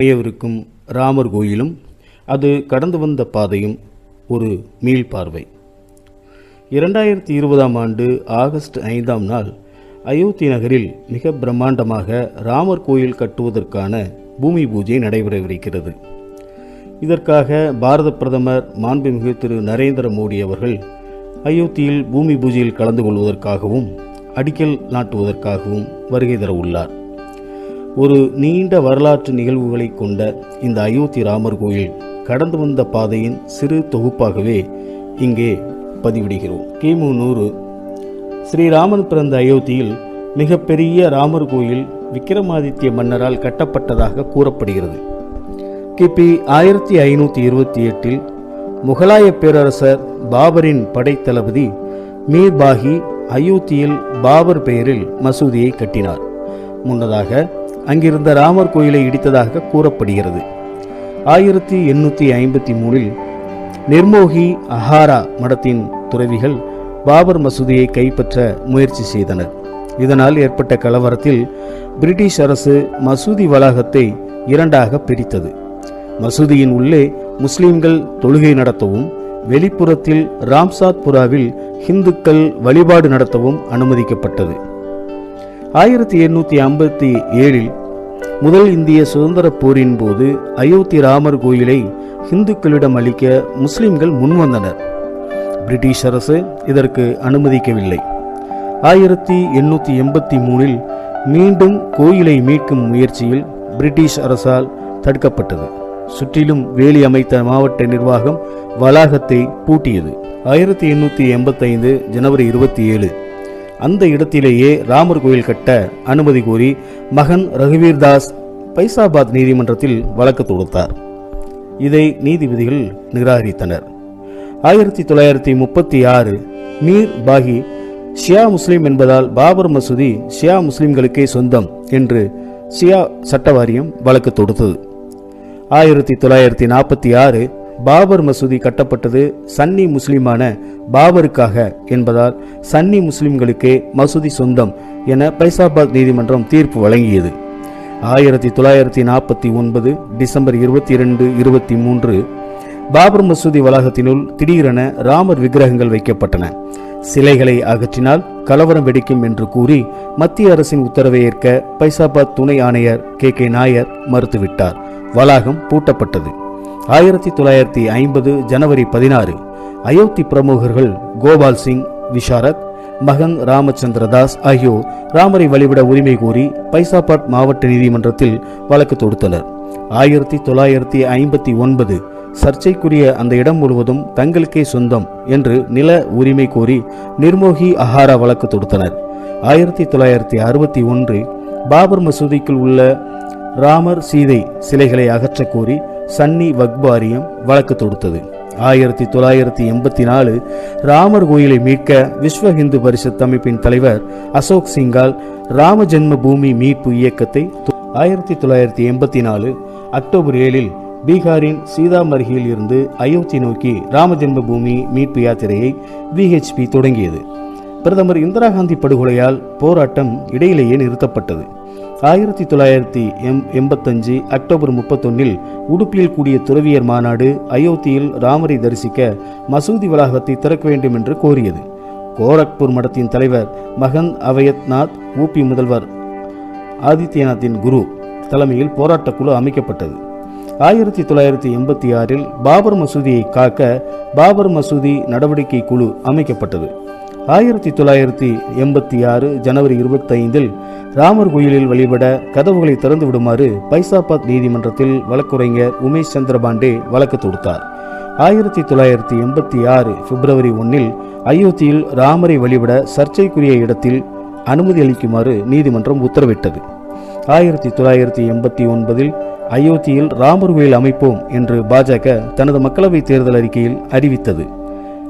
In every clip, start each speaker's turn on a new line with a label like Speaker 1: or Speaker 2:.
Speaker 1: அமையவிருக்கும் ராமர் கோயிலும் அது கடந்து வந்த பாதையும் ஒரு மீள்பார்வை இரண்டாயிரத்தி இருபதாம் ஆண்டு ஆகஸ்ட் ஐந்தாம் நாள் அயோத்தி நகரில் மிக பிரம்மாண்டமாக ராமர் கோயில் கட்டுவதற்கான பூமி பூஜை நடைபெறவிருக்கிறது. இதற்காக பாரத பிரதமர் மாண்புமிகு திரு நரேந்திர மோடி அவர்கள் அயோத்தியில் பூமி பூஜையில் கலந்து கொள்வதற்காகவும் அடிக்கல் நாட்டுவதற்காகவும் வருகை தர உள்ளார் ஒரு நீண்ட வரலாற்று நிகழ்வுகளை கொண்ட இந்த அயோத்தி ராமர் கோயில் கடந்து வந்த பாதையின் சிறு தொகுப்பாகவே இங்கே பதிவிடுகிறோம். கிமு நூறு ஸ்ரீராமன் பிறந்த அயோத்தியில் மிகப்பெரிய ராமர் கோயில் விக்கிரமாதித்ய மன்னரால் கட்டப்பட்டதாக கூறப்படுகிறது. கிபி ஆயிரத்தி ஐநூற்றி இருபத்தி எட்டில் முகலாய பேரரசர் பாபரின் படைத்தளபதி மீர்பாகி அயோத்தியில் பாபர் பெயரில் மசூதியை கட்டினார். முன்னதாக அங்கிருந்த ராமர் கோயிலை இடித்ததாக கூறப்படுகிறது. ஆயிரத்தி எண்ணூற்றி ஐம்பத்தி மூணில் நிர்மோகி அஹாரா மடத்தின் துறவிகள் பாபர் மசூதியை கைப்பற்ற முயற்சி செய்தனர். இதனால் ஏற்பட்ட கலவரத்தில் பிரிட்டிஷ் அரசு மசூதி வளாகத்தை இரண்டாக பிரித்தது. மசூதியின் உள்ளே முஸ்லிம்கள் தொழுகை நடத்தவும் வெளிப்புறத்தில் ராம்சாத்புராவில் ஹிந்துக்கள் வழிபாடு நடத்தவும் அனுமதிக்கப்பட்டது. ஆயிரத்தி எண்ணூற்றி ஐம்பத்தி ஏழில் முதல் இந்திய சுதந்திர போரின் போது அயோத்தி ராமர் கோயிலை இந்துக்களிடம் அளிக்க முஸ்லிம்கள் முன்வந்தனர். பிரிட்டிஷ் அரசு இதற்கு அனுமதிக்கவில்லை. ஆயிரத்தி எண்ணூற்றி எண்பத்தி மூணில் மீண்டும் கோயிலை மீட்கும் முயற்சியில் பிரிட்டிஷ் அரசால் தடுக்கப்பட்டது. சுற்றிலும் வேலி அமைத்த மாவட்ட நிர்வாகம் வளாகத்தை பூட்டியது. ஆயிரத்தி எண்ணூற்றி எண்பத்தைந்து ஜனவரி இருபத்தி ஏழு அந்த இடத்திலேயே ராமர் கோயில் கட்ட அனுமதி கோரி மகன் ரகுவீர் தாஸ் பைசாபாத் நீதிமன்றத்தில் வழக்கு தொடுத்தார். இதை நீதிபதிகள் நிராகரித்தனர். ஆயிரத்தி தொள்ளாயிரத்தி முப்பத்தி ஆறு மீர் பாகி ஷியா முஸ்லிம் என்பதால் பாபர் மசூதி ஷியா முஸ்லிம்களுக்கே சொந்தம் என்று ஷியா சட்ட வாரியம் வழக்கு தொடுத்தது. ஆயிரத்தி தொள்ளாயிரத்தி நாற்பத்தி ஆறு பாபர் மசூதி கட்டப்பட்டது சன்னி முஸ்லிமான பாபருக்காக என்பதால் சன்னி முஸ்லிம்களுக்கே மசூதி சொந்தம் என பைசாபாத் நீதிமன்றம் தீர்ப்பு வழங்கியது. ஆயிரத்தி தொள்ளாயிரத்தி நாற்பத்தி ஒன்பது டிசம்பர் இருபத்தி இரண்டு இருபத்தி மூன்று பாபர் மசூதி வளாகத்தினுள் திடீரென ராமர் விக்கிரகங்கள் வைக்கப்பட்டன. சிலைகளை அகற்றினால் கலவரம் வெடிக்கும் என்று கூறி மத்திய அரசின் உத்தரவை ஏற்க பைசாபாத் துணை ஆணையர் கே கே நாயர் மறுத்துவிட்டார். வளாகம் பூட்டப்பட்டது. ஆயிரத்தி தொள்ளாயிரத்தி ஐம்பது ஜனவரி பதினாறு. அயோத்தி பிரமுகர்கள் கோபால் சிங் விஷாரத் மகன் ராமச்சந்திர தாஸ் ஆகியோர் ராமரை வழிபட உரிமை கோரி பைசாபாட் மாவட்ட நீதிமன்றத்தில் வழக்கு தொடுத்தனர். ஆயிரத்தி தொள்ளாயிரத்தி ஐம்பத்தி ஒன்பது சர்ச்சைக்குரிய அந்த இடம் முழுவதும் தங்களுக்கே சொந்தம் என்று நில உரிமை கோரி நிர்மோகி அஹாரா வழக்கு தொடுத்தனர். ஆயிரத்தி தொள்ளாயிரத்தி அறுபத்தி ஒன்று பாபர் மசூதிக்குள் உள்ள ராமர் சீதை சிலைகளை அகற்றக் கோரி சன்னி வக்பாரியம் வழக்கு தொடுத்தது. ஆயிரத்தி தொள்ளாயிரத்தி எண்பத்தி நாலு ராமர் கோயிலை மீட்க விஸ்வ இந்து பரிஷத் அமைப்பின் தலைவர் அசோக் சிங்கால் ராம ஜென்ம பூமி மீட்பு இயக்கத்தை ஆயிரத்தி தொள்ளாயிரத்தி எண்பத்தி நாலு அக்டோபர் ஏழில் பீகாரின் சீதாமர்கியில் இருந்து அயோத்தி நோக்கி ராம ஜென்ம பூமி மீட்பு யாத்திரையை விஹெச்பி தொடங்கியது. பிரதமர் இந்திரா காந்தி படுகொலையால் போராட்டம் இடையிலேயே நிறுத்தப்பட்டது. ஆயிரத்தி தொள்ளாயிரத்தி எம் எண்பத்தஞ்சு அக்டோபர் முப்பத்தொன்னில் உடுப்பியில் கூடிய துறவியர் மாநாடு அயோத்தியில் ராமரை தரிசிக்க மசூதி வளாகத்தை திறக்க வேண்டும் என்று கோரியது. கோரக்பூர் மடத்தின் தலைவர் மகன் அவயத்நாத் ஊபி முதல்வர் ஆதித்யநாத்தின் குரு தலைமையில் போராட்டக் குழு அமைக்கப்பட்டது. ஆயிரத்தி தொள்ளாயிரத்தி எண்பத்தி ஆறில் பாபர் மசூதியை காக்க பாபர் மசூதி நடவடிக்கை குழு அமைக்கப்பட்டது. ஆயிரத்தி தொள்ளாயிரத்தி எண்பத்தி ஆறு ஜனவரி இருபத்தைந்தில் ராமர் கோயிலில் வழிபட கதவுகளை திறந்து விடுமாறு பைசாபாத் நீதிமன்றத்தில் வழக்குரைஞர் உமேஷ் சந்திர பாண்டே வழக்கு தொடுத்தார். ஆயிரத்தி தொள்ளாயிரத்தி எண்பத்தி ஆறு பிப்ரவரி ஒன்னில் அயோத்தியில் ராமரை வழிபட சர்ச்சைக்குரிய இடத்தில் அனுமதி அளிக்குமாறு நீதிமன்றம் உத்தரவிட்டது. ஆயிரத்தி தொள்ளாயிரத்தி எண்பத்தி ஒன்பதில் அயோத்தியில் ராமர் கோயில் அமைப்போம் என்று பாஜக தனது மக்களவைத் தேர்தல் அறிக்கையில் அறிவித்தது.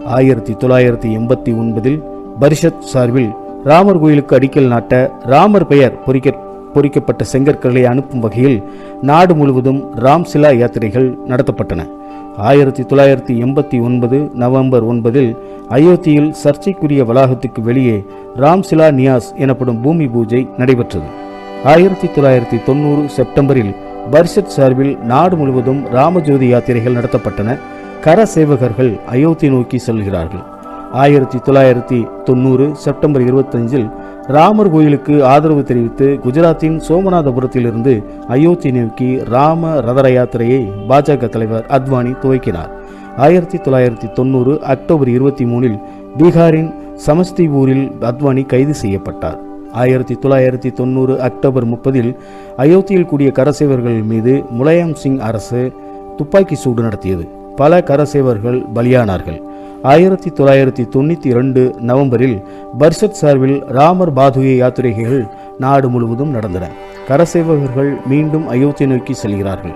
Speaker 1: ஆயிரத்தி தொள்ளாயிரத்தி எண்பத்தி ஒன்பதில் பரிஷத் சார்பில் ராமர் கோயிலுக்கு அடிக்கல் நாட்ட ராமர் பெயர் பொறிக்க பொறிக்கப்பட்ட செங்கற்களை அனுப்பும் வகையில் நாடு முழுவதும் ராம்சிலா யாத்திரைகள் நடத்தப்பட்டன. ஆயிரத்தி தொள்ளாயிரத்தி எண்பத்தி ஒன்பது நவம்பர் ஒன்பதில் அயோத்தியில் சர்ச்சைக்குரிய வளாகத்துக்கு வெளியே ராம்சிலா நியாஸ் எனப்படும் பூமி பூஜை நடைபெற்றது. ஆயிரத்தி தொள்ளாயிரத்தி தொண்ணூறு செப்டம்பரில் பரிஷத் சார்பில் நாடு முழுவதும் ராமஜோதி யாத்திரைகள் நடத்தப்பட்டன. கர சேவகர்கள் அயோத்தி நோக்கி செல்கிறார்கள். ஆயிரத்தி தொள்ளாயிரத்தி தொண்ணூறு செப்டம்பர் இருபத்தஞ்சில் ராமர் கோயிலுக்கு ஆதரவு தெரிவித்து குஜராத்தின் சோமநாதபுரத்திலிருந்து அயோத்தி நோக்கி ராம ரதர யாத்திரையை பாஜக தலைவர் அத்வானி துவக்கினார். ஆயிரத்தி தொள்ளாயிரத்தி தொண்ணூறு அக்டோபர் இருபத்தி மூணில் பீகாரின் சமஸ்திபூரில் அத்வானி கைது செய்யப்பட்டார். ஆயிரத்தி தொள்ளாயிரத்தி தொண்ணூறு அக்டோபர் முப்பதில் அயோத்தியில் கூடிய கரசேவர்கள் மீது முலாயம் சிங் அரசு துப்பாக்கி சூடு நடத்தியது. பல கரசேவர்கள் பலியானார்கள். ஆயிரத்தி தொள்ளாயிரத்தி தொண்ணூற்றி இரண்டு நவம்பரில் பர்ஷத் சார்பில் ராமர் பாதுகை யாத்திரைகள் நாடு முழுவதும் நடந்தன. கரசேவகர்கள் மீண்டும் அயோத்தி நோக்கி செல்கிறார்கள்.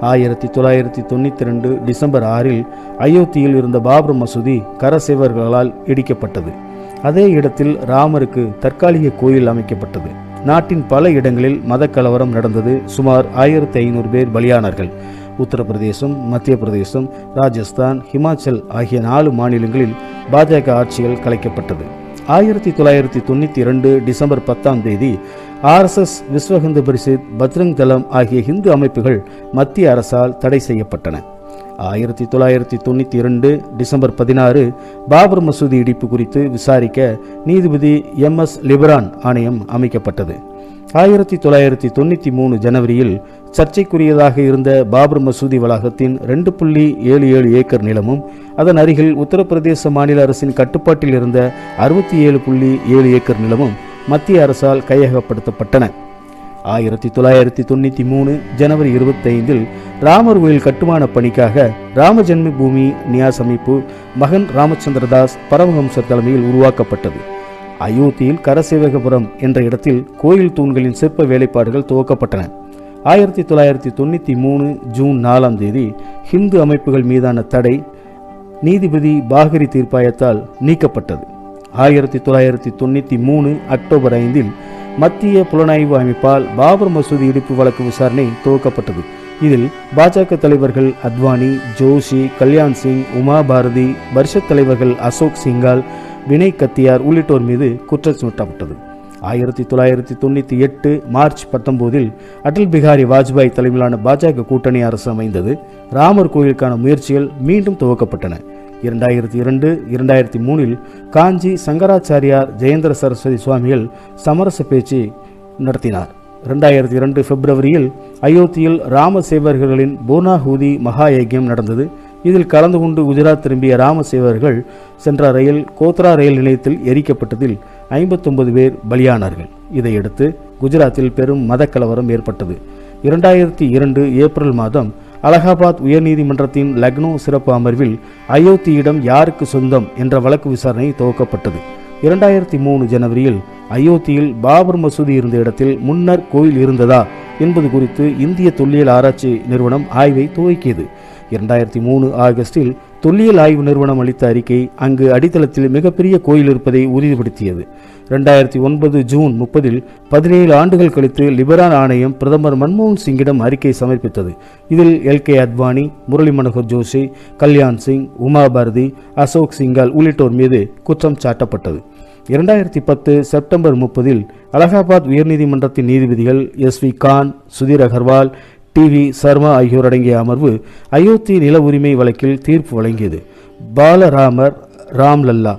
Speaker 1: ஆயிரத்தி தொள்ளாயிரத்தி தொண்ணூற்றி ரெண்டு டிசம்பர் ஆறில் அயோத்தியில் இருந்த பாபர் மசூதி கரசேவர்களால் இடிக்கப்பட்டது. அதே இடத்தில் ராமருக்கு தற்காலிக கோயில் அமைக்கப்பட்டது. நாட்டின் பல இடங்களில் மத கலவரம் நடந்தது. சுமார் ஆயிரத்தி ஐநூறு பேர் பலியானார்கள். உத்தரப்பிரதேசம் மத்திய பிரதேசம் ராஜஸ்தான் ஹிமாச்சல் ஆகிய நாலு மாநிலங்களில் பாஜக ஆட்சிகள் கலைக்கப்பட்டது. ஆயிரத்தி தொள்ளாயிரத்தி தொண்ணூற்றி இரண்டு டிசம்பர் பத்தாம் தேதி ஆர்எஸ்எஸ் விஸ்வஹிந்து பரிஷத் பத்ரங் தளம் ஆகிய இந்து அமைப்புகள் மத்திய அரசால் தடை செய்யப்பட்டன. ஆயிரத்தி தொள்ளாயிரத்தி தொண்ணூற்றி இரண்டு டிசம்பர் பதினாறு பாபர் மசூதி இடிப்பு குறித்து விசாரிக்க நீதிபதி எம் எஸ் லிபரான் ஆணையம் அமைக்கப்பட்டது. ஆயிரத்தி தொள்ளாயிரத்தி தொண்ணூற்றி மூணு ஜனவரியில் சர்ச்சைக்குரியதாக இருந்த பாபர் மசூதி வளாகத்தின் ரெண்டு புள்ளி ஏழு ஏழு ஏக்கர் நிலமும் அதன் அருகில் உத்தரப்பிரதேச மாநில அரசின் கட்டுப்பாட்டில் இருந்த அறுபத்தி ஏழு புள்ளி ஏழு ஏக்கர் நிலமும் மத்திய அரசால் கையகப்படுத்தப்பட்டன. ஆயிரத்தி தொள்ளாயிரத்தி தொண்ணூற்றி மூணு ஜனவரி இருபத்தைந்தில் ராமர் கோயில் கட்டுமான பணிக்காக ராம ஜென்மபூமி நியாஸ் அமைப்பு மகன் ராமச்சந்திரதாஸ் பரமஹம்சர் தலைமையில் உருவாக்கப்பட்டது. அயோத்தியில் கரசேவகபுரம் என்ற இடத்தில் கோயில் தூண்களின் சிற்ப வேலைப்பாடுகள் துவக்கப்பட்டன. ஆயிரத்தி தொள்ளாயிரத்தி தொண்ணூற்றி மூணு ஜூன் நாலாம் தேதி ஹிந்து அமைப்புகள் மீதான தடை நீதிபதி பாகரி தீர்ப்பாயத்தால் நீக்கப்பட்டது. ஆயிரத்தி தொள்ளாயிரத்தி தொண்ணூற்றி மூணு அக்டோபர் ஐந்தில் மத்திய புலனாய்வு அமைப்பால் பாபர் மசூதி இடிப்பு வழக்கு விசாரணை துவக்கப்பட்டது. இதில் பாஜக தலைவர்கள் அத்வானி ஜோஷி கல்யாண் சிங் உமா பாரதி பரிஷத் தலைவர்கள் அசோக் சிங்கால் வினய் கத்தியார் உள்ளிட்டோர் மீது குற்றம் சுமத்தப்பட்டது ஆயிரத்தி தொள்ளாயிரத்தி தொண்ணூற்றி எட்டு மார்ச் பத்தொன்பதில் அடல் பிகாரி வாஜ்பாய் தலைமையிலான பாஜக கூட்டணி அரசு அமைந்தது. ராமர் கோயிலுக்கான முயற்சிகள் மீண்டும் துவக்கப்பட்டன. இரண்டாயிரத்தி இரண்டு இரண்டாயிரத்தி மூணில் காஞ்சி சங்கராச்சாரியார் ஜெயேந்திர சரஸ்வதி சுவாமிகள் சமரச பேச்சு நடத்தினார். இரண்டாயிரத்தி இரண்டு பிப்ரவரியில் அயோத்தியில் ராம சேவர்களின் பூர்ணாஹூதி மகா யஜ்யம் நடந்தது. இதில் கலந்து கொண்டு குஜராத் திரும்பிய ராமசேவர்கள் சென்ற ரயில் கோத்ரா ரயில் நிலையத்தில் எரிக்கப்பட்டதில் ஐம்பத்தொன்பது பேர் பலியானார்கள். இதையடுத்து குஜராத்தில் பெரும் மத கலவரம் ஏற்பட்டது. இரண்டாயிரத்தி இரண்டு ஏப்ரல் மாதம் அலகாபாத் உயர்நீதிமன்றத்தின் லக்னோ சிறப்பு அமர்வில் அயோத்தியிடம் யாருக்கு சொந்தம் என்ற வழக்கு விசாரணை துவக்கப்பட்டது. இரண்டாயிரத்தி மூணு ஜனவரியில் அயோத்தியில் பாபர் மசூதி இருந்த இடத்தில் முன்னர் கோயில் இருந்ததா என்பது குறித்து இந்திய தொல்லியல் ஆராய்ச்சி நிறுவனம் ஆய்வை துவக்கியது. இரண்டாயிரத்தி மூணு ஆகஸ்டில் தொல்லியல் ஆய்வு நிறுவனம் அளித்த அறிக்கை அங்கு அடித்தளத்தில் மிகப்பெரிய கோயில் இருப்பதை உறுதிப்படுத்தியது. ரெண்டாயிரத்தி ஒன்பது ஜூன் முப்பதில் பதினேழு ஆண்டுகள் கழித்து லிபரான் ஆணையம் பிரதமர் மன்மோகன் சிங்கிடம் அறிக்கை சமர்ப்பித்தது. இதில் எல் கே அத்வானி முரளி மனோகர் ஜோஷி கல்யாண் சிங் உமா பாரதி அசோக் சிங்கால் உள்ளிட்டோர் மீது குற்றம் சாட்டப்பட்டது. இரண்டாயிரத்தி பத்து செப்டம்பர் முப்பதில் அலகாபாத் உயர்நீதிமன்றத்தின் நீதிபதிகள் S V Khan Sudhir Agarwal D V Sharma ஆகியோர் அடங்கிய அமர்வு அயோத்தி நில உரிமை வழக்கில் தீர்ப்பு வழங்கியது. பாலராமர் ராம்லல்லா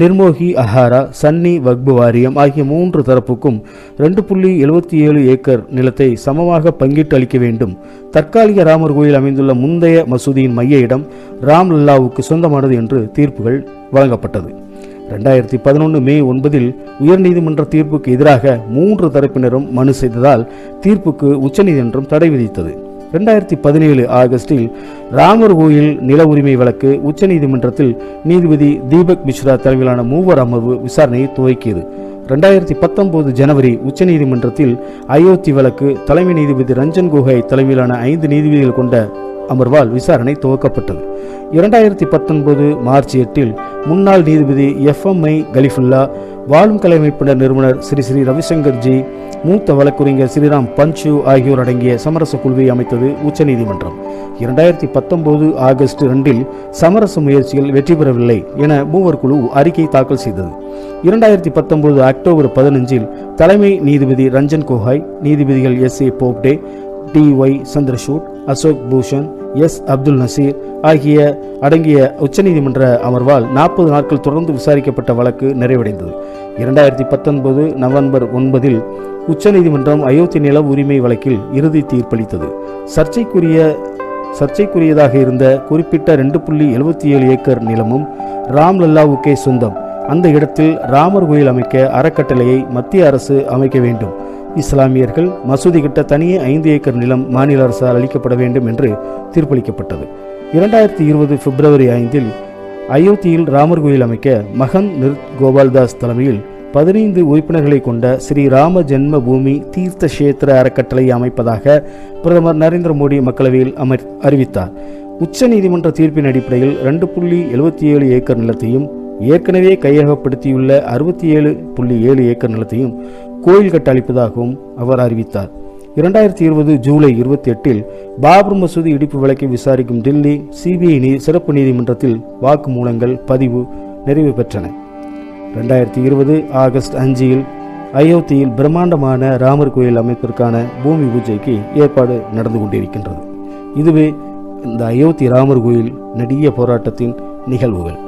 Speaker 1: நிர்மோகி அஹாரா சன்னி வக்பு வாரியம் ஆகிய மூன்று தரப்புக்கும் ரெண்டு புள்ளி எழுபத்தி ஏழு ஏக்கர் நிலத்தை சமமாக பங்கிட்டு அளிக்க வேண்டும். தற்காலிக ராமர் கோயில் அமைந்துள்ள முந்தைய மசூதியின் மைய இடம் ராம்லல்லாவுக்கு சொந்தமானது என்று தீர்ப்புகள் வழங்கப்பட்டது. ரெண்டாயிரத்தி பதினொன்று மே ஒன்பதில் உயர்நீதிமன்ற தீர்ப்புக்கு எதிராக மூன்று தரப்பினரும் மனு செய்ததால் தீர்ப்புக்கு உச்சநீதிமன்றம் தடை விதித்தது. ரெண்டாயிரத்தி பதினேழு ஆகஸ்டில் ராமர் கோயில் நில உரிமை வழக்கு உச்சநீதிமன்றத்தில் நீதிபதி தீபக் மிஸ்ரா தலைமையிலான மூவர் அமர்வு விசாரணையை துவக்கியது. ரெண்டாயிரத்தி பத்தொன்பது ஜனவரி உச்சநீதிமன்றத்தில் அயோத்தி வழக்கு தலைமை நீதிபதி ரஞ்சன் கோகோய் தலைமையிலான ஐந்து நீதிபதிகள் கொண்ட அமர்வால் விசாரணை துவக்கப்பட்டது. இரண்டாயிரத்தி பத்தொன்பது மார்ச் எட்டில் முன்னாள் நீதிபதி எஃப்எம்ஐ கலிஃபுல்லா வாழும் கலை அமைப்பினர் நிறுவனர் ஸ்ரீ ஸ்ரீ ரவிசங்கர் ஜி மூத்த வழக்குரைஞர் ஸ்ரீராம் பஞ்சு ஆகியோர் அடங்கிய சமரச குழுவை அமைத்தது உச்சநீதிமன்றம். இரண்டாயிரத்தி பத்தொன்பது ஆகஸ்ட் ரெண்டில் சமரச முயற்சிகள் வெற்றி பெறவில்லை என மூவர் குழு அறிக்கை தாக்கல் செய்தது. இரண்டாயிரத்தி பத்தொன்பது அக்டோபர் பதினஞ்சில் தலைமை நீதிபதி ரஞ்சன் கோஹாய் நீதிபதிகள் S. A. Bobde D. Y. Chandrachud Ashok Bhushan S Abdul Nazeer ஆகிய அடங்கிய உச்சநீதிமன்ற அமர்வால் நாற்பது நாட்கள் தொடர்ந்து விசாரிக்கப்பட்ட வழக்கு நிறைவடைந்தது. இரண்டாயிரத்தி பத்தொன்பது நவம்பர் ஒன்பதில் உச்சநீதிமன்றம் அயோத்தி நில உரிமை வழக்கில் இறுதி தீர்ப்பளித்தது. சர்ச்சைக்குரிய சர்ச்சைக்குரியதாக இருந்த குறிப்பிட்ட ரெண்டு புள்ளி எழுபத்தி ஏழு ஏக்கர் நிலமும் ராம்லல்லாவுக்கே சொந்தம். அந்த இடத்தில் ராமர் கோயில் அமைக்க அறக்கட்டளையை மத்திய அரசு அமைக்க வேண்டும். இஸ்லாமியர்கள் மசூதி கிட்ட தனியே ஐந்து ஏக்கர் நிலம் மாநில அரசால் அளிக்கப்பட வேண்டும் என்று தீர்ப்பளிக்கப்பட்டது. இரண்டாயிரத்தி இருபது பிப்ரவரி ஐந்தில் அயோத்தியில் ராமர் கோயில் அமைக்க மகன் நிர் கோபால்தாஸ் தலைமையில் பதினைந்து உறுப்பினர்களை கொண்ட ஸ்ரீ ராம ஜென்ம பூமி தீர்த்த கஷேத்திர அறக்கட்டளை அமைப்பதாக பிரதமர் நரேந்திர மோடி மக்களவையில் அமர் அறிவித்தார். உச்சநீதிமன்ற தீர்ப்பின் அடிப்படையில் ரெண்டு புள்ளி எழுபத்தி ஏழு ஏக்கர் நிலத்தையும் ஏற்கனவே கையகப்படுத்தியுள்ள அறுபத்தி ஏழு புள்ளி ஏழு ஏக்கர் நிலத்தையும் கோயில் கட்ட அளிப்பதாகவும் அவர் அறிவித்தார். இரண்டாயிரத்தி இருபது ஜூலை இருபத்தி எட்டில் பாபர் மசூதி இடிப்பு வழக்கை விசாரிக்கும் டெல்லி சிபிஐ நீ சிறப்பு நீதிமன்றத்தில் வாக்குமூலங்கள் பதிவு நிறைவு பெற்றன. ரெண்டாயிரத்தி இருபது ஆகஸ்ட் அஞ்சில் அயோத்தியில் பிரம்மாண்டமான ராமர் கோயில் அமைப்பிற்கான பூமி பூஜைக்கு ஏற்பாடு நடந்து கொண்டிருக்கின்றது. இதுவே இந்த அயோத்தி ராமர் கோயில் நெடிய போராட்டத்தின் நிகழ்வுகள்.